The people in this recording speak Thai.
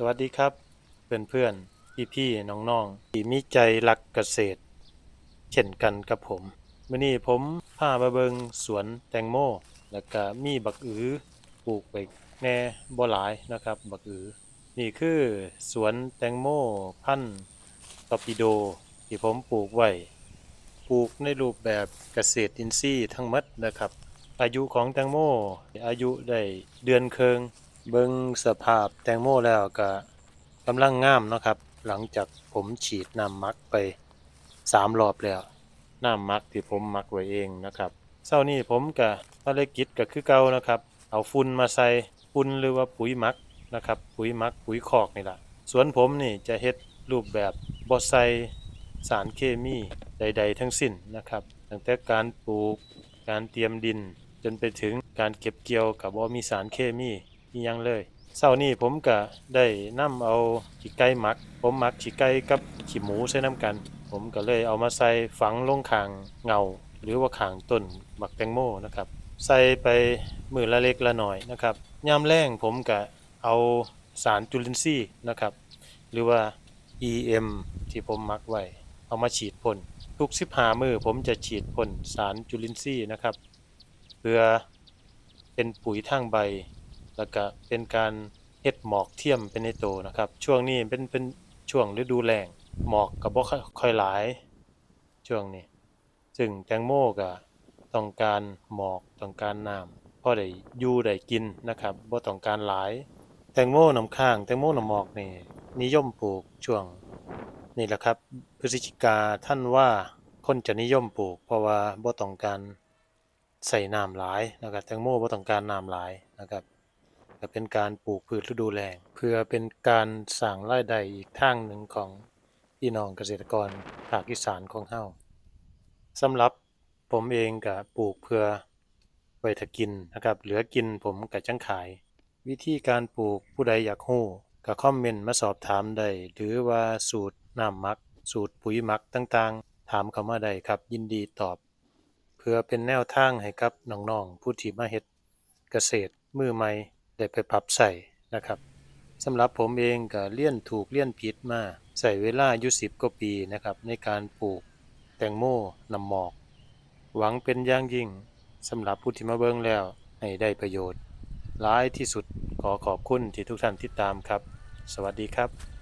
สวัสดีครับ เพื่อนเพื่อนพี่พี่ๆน้องๆที่มีใจรักเกษตร เช่นกันกับผมมื้อนี้ผมพามาเบิงสวนแตงโม แล้วก็มีบักอือปลูกไปแน่บ่หลายนะครับ บักอือนี่คือสวนแตงโมพันธุ์ตอปิโด ที่ผมปลูกไว้ปลูกในรูปแบบเกษตรอินทรีย์ทั้งหมดนะครับ อายุของแตงโมอายุได้เดือนเคิง เบิ่งสภาพแตงโมแล้วก็กำลังงามเนาะครับ หลังจากผมฉีดน้ำมักไปสามรอบแล้วน้ำมักที่ผมมักไว้เองนะครับเช้านี้ผมก็ภารกิจก็คือเก่านะครับ เอาฝุ่นมาใส่ฝุ่นหรือว่าปุ๋ยมักนะครับ ปุ๋ยมักปุ๋ยคอกนี่แหละสวนผมนี่จะเฮ็ดรูปแบบบ่ใส่สารเคมีใด ๆ ทั้งสิ้นนะครับ ตั้งแต่การปลูกการเตรียมดิน จนไปถึงการเก็บเกี่ยวกับบ่มีสารเคมี อีหยังเลยเช้านี้ผมก็ได้นำเอาขี้ไก่หมัก ผมหมักขี้ไก่กับขี้หมูใส่น้ำกัน ผมก็เลยเอามาใส่ฝังลงข้างเงา หรือว่าข้างต้นหมักแตงโมนะครับ ใส่ไปมือละเล็กละหน้อยนะครับยามแล้งผมก็เอาสารจุลินทรีย์นะครับ หรือว่า EM ที่ผมหมักไว้ เอามาฉีดพ่นทุก 15 มือผมจะฉีดพ่นสารจุลินทรีย์นะครับ เพื่อเป็นปุ๋ยทางใบ แล้วก็เป็นการเฮ็ดหมอกเทียมเป็นในโตวนะครับ ช่วงนี้เป็นเป็นช่วงฤดูแล้งหมอกก็บ่ค่อยค่อยหลาย ช่วงนี้ซึ่งแตงโมก็ต้องการหมอกต้องการน้ำพอได้อยู่ได้กินนะครับบ่ต้องการหลาย แตงโมน้ำค้างแตงโมน้ำหมอกนี่นิยมปลูกช่วงนี่แหละครับพฤศจิกาท่านว่าคนจะนิยมปลูก เพราะว่าบ่ต้องการใส่น้ำหลายนะครับแตงโมบ่ต้องการน้ำหลายนะครับ ก็เป็นการปลูกพืชฤดูแล้งเพื่อเป็นการสร้างรายได้อีกทางหนึ่งของพี่น้องเกษตรกรภาคอีสานของเฮาสำหรับผมเองก็ปลูกเพื่อไว้ถ้ากินนะครับ เหลือกินผมก็จังขาย วิธีการปลูกผู้ใดอยากรู้ก็คอมเมนต์มาสอบถามได้หรือว่าสูตรน้ำมัก สูตรปุ๋ยมักต่างๆ ถามเข้ามาได้ครับ ยินดีตอบ เพื่อเป็นแนวทางให้กับน้องๆผู้ที่มาเฮ็ดเกษตรมือใหม่ ได้ไปปรับใส่นะครับสำหรับผมเองก็เรียนถูกเรียนผิดมาใส่เวลาอยู่สิบกว่าปีนะครับในการปลูกแตงโมนำหมอก หวังเป็นอย่างยิ่งสำหรับผู้ที่มาเบิ่งแล้วให้ได้ประโยชน์หลายที่สุดขอขอบคุณที่ทุกท่านติดตามครับ สวัสดีครับ